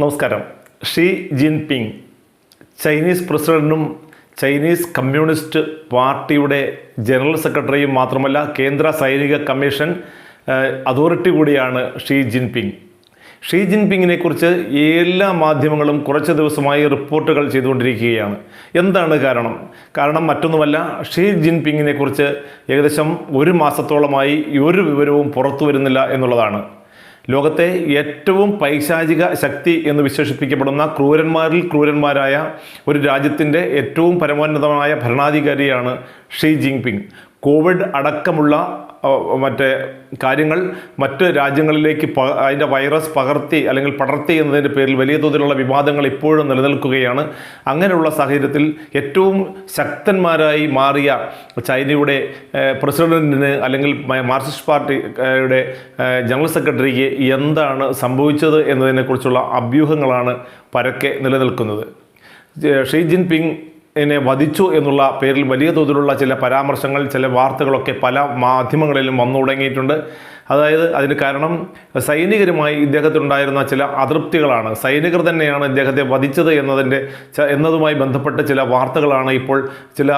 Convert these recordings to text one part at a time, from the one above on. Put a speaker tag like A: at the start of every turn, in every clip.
A: നമസ്കാരം. Xi Jinping Chinese പ്രസിഡന്റും Chinese communist പാർട്ടിയുടെ ജനറൽ സെക്രട്ടറിയും മാത്രമല്ല കേന്ദ്ര സൈനിക കമ്മീഷൻ അതോറിറ്റി കൂടിയാണ് ഷീ ജിൻപിങ്. ഷീ ജിൻപിങ്ങിനെ കുറിച്ച് എല്ലാ മാധ്യമങ്ങളും കുറച്ച് ദിവസമായി റിപ്പോർട്ടുകൾ ചെയ്തുകൊണ്ടിരിക്കുകയാണ്. എന്താണ് കാരണം? കാരണം മറ്റൊന്നുമല്ല ഷീ ജിൻപിങ്ങിനെ കുറിച്ച് ഏകദേശം ഒരു മാസത്തോളമായി ഒരു വിവരവും പുറത്തു വരുന്നില്ല എന്നുള്ളതാണ്. ലോകത്തെ ഏറ്റവും പൈശാചിക ശക്തി എന്ന് വിശേഷിപ്പിക്കപ്പെടുന്ന ക്രൂരന്മാരിൽ ക്രൂരന്മാരായ ഒരു രാജ്യത്തിന്റെ ഏറ്റവും പരമോന്നതമായ ഭരണാധികാരിയാണ് ഷീ ജിൻപിങ്. കോവിഡ് അടക്കമുള്ള മറ്റേ കാര്യങ്ങൾ മറ്റ് രാജ്യങ്ങളിലേക്ക് പ അതിന്റെ വൈറസ് പകർത്തി അല്ലെങ്കിൽ പടർത്തി എന്നതിന്റെ പേരിൽ വലിയ തോതിലുള്ള വിവാദങ്ങൾ ഇപ്പോഴും നിലനിൽക്കുകയാണ്. അങ്ങനെയുള്ള സാഹചര്യത്തിൽ ഏറ്റവും ശക്തന്മാരായി മാറിയ ചൈനയുടെ പ്രസിഡന്റിന് അല്ലെങ്കിൽ മാർക്സിസ്റ്റ് പാർട്ടിയുടെ ജനറൽ സെക്രട്ടറിക്ക് എന്താണ് സംഭവിച്ചത് എന്നതിനെക്കുറിച്ചുള്ള അഭ്യൂഹങ്ങളാണ് പരക്കെ നിലനിൽക്കുന്നത്. ഷീ ഷീ ജിൻപിങ് എന്നെ വധിച്ചു എന്നുള്ള പേരിൽ വലിയ തോതിലുള്ള ചില പരാമർശങ്ങൾ ചില വാർത്തകളൊക്കെ പല മാധ്യമങ്ങളിലും വന്നു തുടങ്ങിയിട്ടുണ്ട്. അതായത് അതിന് കാരണം സൈനികരുമായി ഇദ്ദേഹത്തിനുണ്ടായിരുന്ന ചില അതൃപ്തികളാണ്. സൈനികർ തന്നെയാണ് ഇദ്ദേഹത്തെ വധിച്ചത് എന്നതിന്റെ എന്നതുമായി ബന്ധപ്പെട്ട ചില വാർത്തകളാണ് ഇപ്പോൾ ചില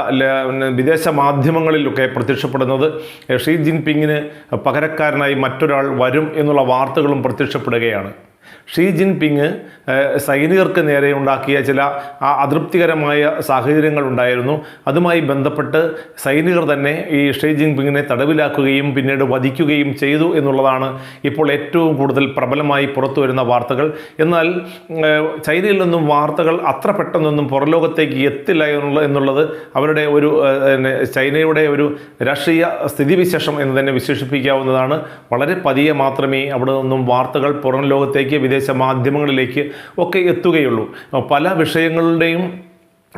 A: വിദേശ മാധ്യമങ്ങളിലൊക്കെ പ്രത്യക്ഷപ്പെടുന്നത്. ഷീ ജിൻപിങ്ങിന് പകരക്കാരനായി മറ്റൊരാൾ വരും എന്നുള്ള വാർത്തകളും പ്രത്യക്ഷപ്പെടുകയാണ്. ഷീ ജിൻപിങ് സൈനികർക്ക് നേരെ ഉണ്ടാക്കിയ ചില അതൃപ്തികരമായ സാഹചര്യങ്ങൾ ഉണ്ടായിരുന്നു. അതുമായി ബന്ധപ്പെട്ട് സൈനികർ തന്നെ ഈ ഷീ ജിൻപിങ്ങിനെ തടവിലാക്കുകയും പിന്നീട് വധിക്കുകയും ചെയ്തു എന്നുള്ളതാണ് ഇപ്പോൾ ഏറ്റവും കൂടുതൽ പ്രബലമായി പുറത്തു വരുന്ന വാർത്തകൾ. എന്നാൽ ചൈനയിൽ നിന്നും വാർത്തകൾ അത്ര പെട്ടെന്നൊന്നും പുറലോകത്തേക്ക് എത്തില്ല എന്നുള്ള എന്നുള്ളത് അവരുടെ ഒരു ചൈനയുടെ ഒരു രാഷ്ട്രീയ സ്ഥിതിവിശേഷം എന്ന് തന്നെ വിശേഷിപ്പിക്കാവുന്നതാണ്. വളരെ പതിയെ മാത്രമേ അവിടെ നിന്നും വാർത്തകൾ പുറം ലോകത്തേക്ക് വിദേശ മാധ്യമങ്ങളിലേക്ക് ഒക്കെ എത്തുകയുള്ളൂ. പല വിഷയങ്ങളുടെയും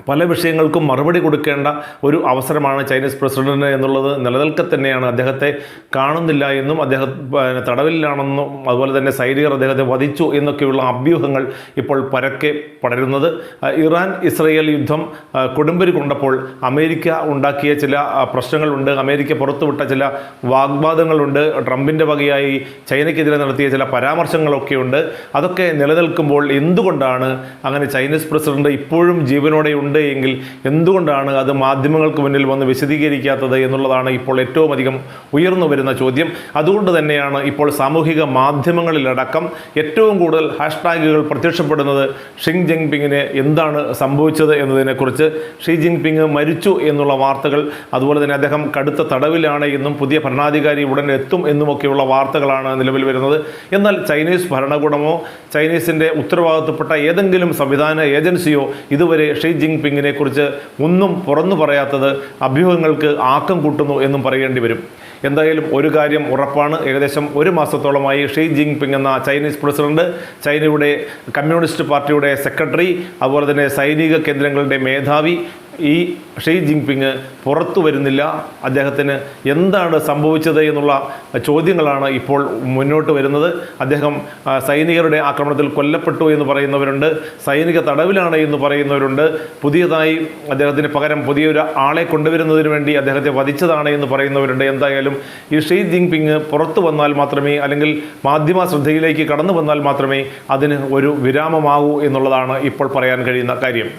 A: പല വിഷയങ്ങൾക്കും മറുപടി കൊടുക്കേണ്ട ഒരു അവസരമാണ് ചൈനീസ് പ്രസിഡന്റിന് എന്നുള്ളത് നിലനിൽക്കെ തന്നെയാണ്. അദ്ദേഹത്തെ കാണുന്നില്ല എന്നും അദ്ദേഹം തടവിലാണെന്നും അതുപോലെ തന്നെ സൈനികർ അദ്ദേഹത്തെ വധിച്ചു എന്നൊക്കെയുള്ള അഭ്യൂഹങ്ങൾ ഇപ്പോൾ പരക്കെ പടരുന്നത്. ഇറാൻ ഇസ്രയേൽ യുദ്ധം കൊടുമ്പരി കൊണ്ടപ്പോൾ അമേരിക്ക ഉണ്ടാക്കിയ ചില പ്രശ്നങ്ങളുണ്ട്. അമേരിക്ക പുറത്തുവിട്ട ചില വാഗ്വാദങ്ങളുണ്ട്. ട്രംപിന്റെ വകയായി ചൈനയ്ക്കെതിരെ നടത്തിയ ചില പരാമർശങ്ങളൊക്കെയുണ്ട്. അതൊക്കെ നിലനിൽക്കുമ്പോൾ എന്തുകൊണ്ടാണ് അങ്ങനെ ചൈനീസ് പ്രസിഡന്റ് ഇപ്പോഴും ജീവനോടെ ഉണ്ട് എങ്കിൽ എന്തുകൊണ്ടാണ് അത് മാധ്യമങ്ങൾക്ക് മുന്നിൽ വന്ന് വിശദീകരിക്കാത്തത് എന്നുള്ളതാണ് ഇപ്പോൾ ഏറ്റവും അധികം ഉയർന്നു വരുന്ന ചോദ്യം. അതുകൊണ്ട് തന്നെയാണ് ഇപ്പോൾ സാമൂഹിക മാധ്യമങ്ങളിലടക്കം ഏറ്റവും കൂടുതൽ ഹാഷ്ടാഗുകൾ പ്രത്യക്ഷപ്പെടുന്നത് ഷിങ് ജിൻപിങ്ങിന് എന്താണ് സംഭവിച്ചത് എന്നതിനെക്കുറിച്ച്. ഷീ ജിൻപിങ് മരിച്ചു എന്നുള്ള വാർത്തകൾ അതുപോലെ തന്നെ അദ്ദേഹം കടുത്ത തടവിലാണ് എന്നും പുതിയ ഭരണാധികാരി ഉടൻ എത്തും എന്നുമൊക്കെയുള്ള വാർത്തകളാണ് നിലവിൽ വരുന്നത്. എന്നാൽ ചൈനീസ് ഭരണകൂടമോ ചൈനീസിന്റെ ഉത്തരവാദിത്തപ്പെട്ട ഏതെങ്കിലും സംവിധാന ഏജൻസിയോ ഇതുവരെ ഷി ഷീ ജിൻപിങ്ങിനെ കുറിച്ച് ഒന്നും പുറന്നു പറയാത്തത് അഭ്യൂഹങ്ങൾക്ക് ആക്കം കൂട്ടുന്നു എന്നും പറയേണ്ടി വരും. എന്തായാലും ഒരു കാര്യം ഉറപ്പാണ്. ഏകദേശം ഒരു മാസത്തോളമായി ഷീ ജിങ് പിങ് എന്ന ചൈനീസ് പ്രസിഡന്റ് ചൈനയുടെ കമ്മ്യൂണിസ്റ്റ് പാർട്ടിയുടെ സെക്രട്ടറി അതുപോലെ തന്നെ സൈനിക കേന്ദ്രങ്ങളുടെ മേധാവി ഈ ഷീ ജിൻപിങ് പുറത്തു വരുന്നില്ല. അദ്ദേഹത്തിന് എന്താണ് സംഭവിച്ചത് എന്നുള്ള ചോദ്യങ്ങളാണ് ഇപ്പോൾ മുന്നോട്ട് വരുന്നത്. അദ്ദേഹം സൈനികരുടെ ആക്രമണത്തിൽ കൊല്ലപ്പെട്ടു എന്ന് പറയുന്നവരുണ്ട്. സൈനിക തടവിലാണ് എന്ന് പറയുന്നവരുണ്ട്. പുതിയതായി അദ്ദേഹത്തിന് പകരം പുതിയൊരു ആളെ കൊണ്ടുവരുന്നതിന് വേണ്ടി അദ്ദേഹത്തെ വധിച്ചതാണ് എന്ന് പറയുന്നവരുണ്ട്. എന്തായാലും ഈ ഷീ ജിൻപിങ് പുറത്തു വന്നാൽ മാത്രമേ അല്ലെങ്കിൽ മാധ്യമ ശ്രദ്ധയിലേക്ക് കടന്നു വന്നാൽ മാത്രമേ അതിന് ഒരു വിരാമമാകൂ എന്നുള്ളതാണ് ഇപ്പോൾ പറയാൻ കഴിയുന്ന കാര്യം.